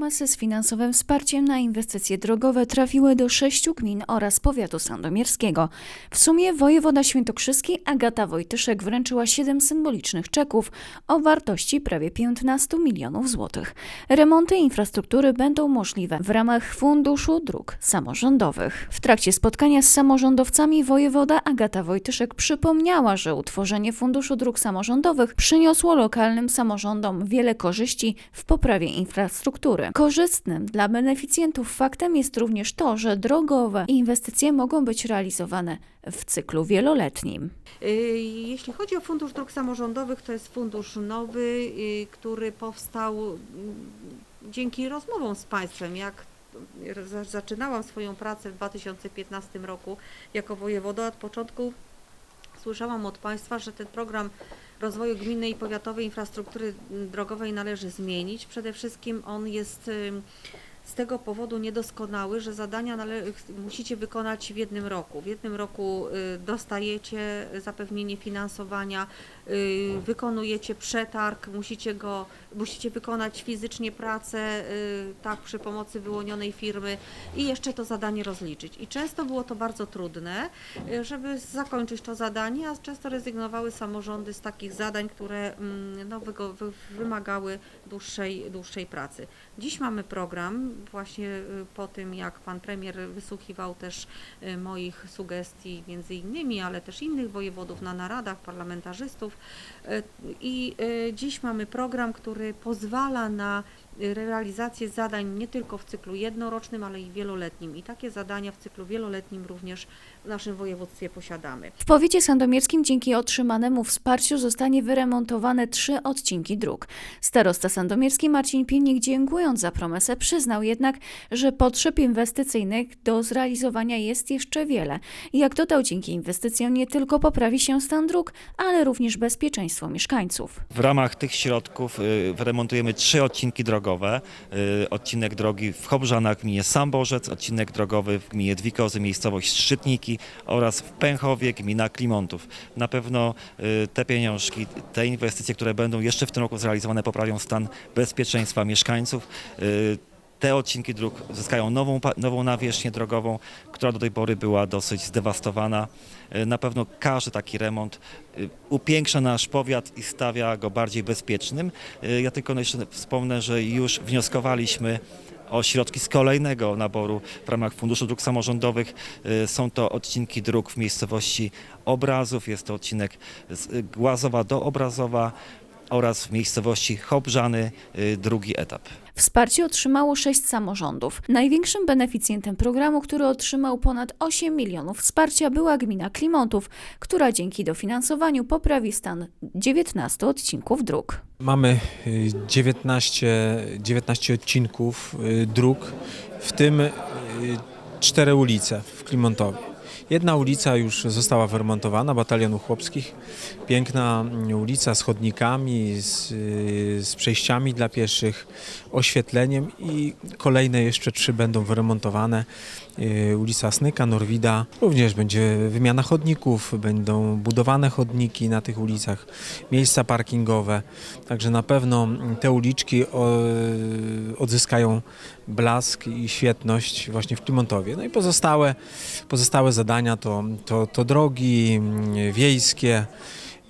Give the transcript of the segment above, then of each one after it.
promesy z finansowym wsparciem na inwestycje drogowe trafiły do sześciu gmin oraz powiatu sandomierskiego. W sumie wojewoda świętokrzyski Agata Wojtyszek wręczyła siedem symbolicznych czeków o wartości prawie 15 milionów złotych. Remonty infrastruktury będą możliwe w ramach Funduszu Dróg Samorządowych. W trakcie spotkania z samorządowcami wojewoda Agata Wojtyszek przypomniała, że utworzenie Funduszu Dróg Samorządowych przyniosło lokalnym samorządom wiele korzyści w poprawie infrastruktury. Korzystnym dla beneficjentów faktem jest również to, że drogowe inwestycje mogą być realizowane w cyklu wieloletnim. Y, Jeśli chodzi o Fundusz Dróg Samorządowych, to jest fundusz nowy, y, który powstał mm, dzięki rozmowom z Państwem. Jak za- zaczynałam swoją pracę w 2015 roku jako wojewoda, od początku słyszałam od Państwa, że ten program rozwoju gminnej i powiatowej infrastruktury drogowej należy zmienić. Przede wszystkim on jest z tego powodu niedoskonały, że zadania musicie wykonać w jednym roku. W jednym roku y, dostajecie zapewnienie finansowania, y, wykonujecie przetarg, musicie go, musicie wykonać fizycznie pracę, y, tak przy pomocy wyłonionej firmy i jeszcze to zadanie rozliczyć. I często było to bardzo trudne, żeby zakończyć to zadanie, a często rezygnowały samorządy z takich zadań, które mm, no, wymagały dłuższej, dłuższej pracy. Dziś mamy program, właśnie y, po tym jak pan premier wysłuchiwał też y, moich sugestii między innymi, ale też innych wojewodów na naradach, parlamentarzystów. Y, i dziś mamy program, który pozwala na realizację zadań nie tylko w cyklu jednorocznym, ale i wieloletnim i takie zadania w cyklu wieloletnim również w naszym województwie posiadamy. W powiecie sandomierskim dzięki otrzymanemu wsparciu zostanie wyremontowane trzy odcinki dróg. Starosta sandomierski Marcin Pilnik, dziękując za promesę, przyznał jednak, że potrzeb inwestycyjnych do zrealizowania jest jeszcze wiele. Jak dodał, dzięki inwestycjom nie tylko poprawi się stan dróg, ale również bezpieczeństwo mieszkańców. W ramach tych środków y, wyremontujemy trzy odcinki drogowe. Y, Odcinek drogi w Chobrzanach w gminie Samborzec, odcinek drogowy w gminie Dwikozy, miejscowość Szczytniki oraz w Pęchowie, gmina Klimontów. Na pewno y, te pieniążki, te inwestycje, które będą jeszcze w tym roku zrealizowane, poprawią stan bezpieczeństwa mieszkańców. Te odcinki dróg zyskają nową, nową nawierzchnię drogową, która do tej pory była dosyć zdewastowana. Y, Na pewno każdy taki remont y, upiększa nasz powiat i stawia go bardziej bezpiecznym. Y, Ja tylko jeszcze wspomnę, że już wnioskowaliśmy o środki z kolejnego naboru w ramach Funduszu Dróg Samorządowych. Są to odcinki dróg w miejscowości Obrazów, jest to odcinek z Głazowa do Obrazowa oraz w miejscowości Chobrzany y, drugi etap. Wsparcie otrzymało sześć samorządów. Największym beneficjentem programu, który otrzymał ponad 8 milionów wsparcia, była gmina Klimontów, która dzięki dofinansowaniu poprawi stan 19 odcinków dróg. Mamy y, 19, 19 odcinków y, dróg, w tym cztery ulice w Klimontowie. Jedna ulica już została wyremontowana, Batalionu Chłopskich. Piękna mm, ulica z chodnikami, z, y, z przejściami dla pieszych, oświetleniem i kolejne jeszcze trzy będą wyremontowane. Y, Ulica Snyka, Norwida, również będzie wymiana chodników, będą budowane chodniki na tych ulicach, miejsca parkingowe. Także na pewno te uliczki odzyskają blask i świetność właśnie w Klimontowie. No i pozostałe, pozostałe zadania to, to, to drogi mm, wiejskie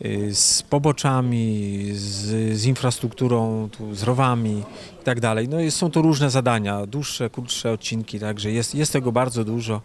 y, z poboczami, z, z infrastrukturą, tu, z rowami i tak dalej. No są to różne zadania, dłuższe, krótsze odcinki, także jest, jest tego bardzo dużo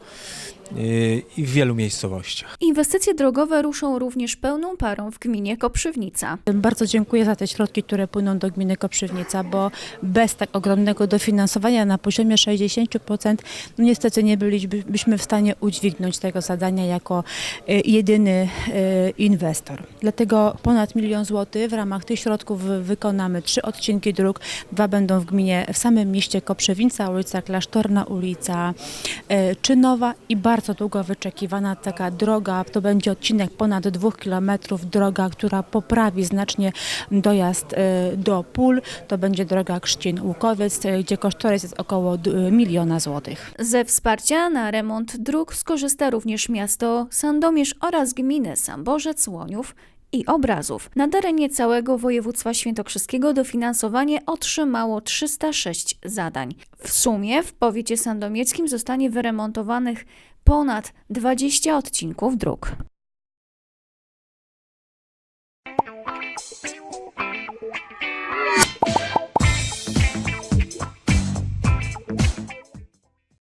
i w wielu miejscowościach. Inwestycje drogowe ruszą również pełną parą w gminie Koprzywnica. Bardzo dziękuję za te środki, które płyną do gminy Koprzywnica, bo bez tak ogromnego dofinansowania na poziomie 60% no niestety nie bylibyśmy w stanie udźwignąć tego zadania jako y, jedyny y, inwestor. Dlatego ponad milion złotych w ramach tych środków wy- wykonamy trzy odcinki dróg, dwa będą w gminie, w samym mieście Koprzywnica, ulica Klasztorna, ulica y, Czynowa i bardzo długo wyczekiwana taka droga, to będzie odcinek ponad dwóch kilometrów, droga, która poprawi znacznie dojazd y, do pól, to będzie droga Krzcin-Łukowiec, y, gdzie kosztorys jest około d- miliona złotych. Ze wsparcia na remont dróg skorzysta również miasto Sandomierz oraz gminy Samborzec, Łoniów i obrazów. Na terenie całego województwa świętokrzyskiego dofinansowanie otrzymało 306 zadań. W sumie w powiecie sandomierz zostanie wyremontowanych ponad 20 odcinków dróg.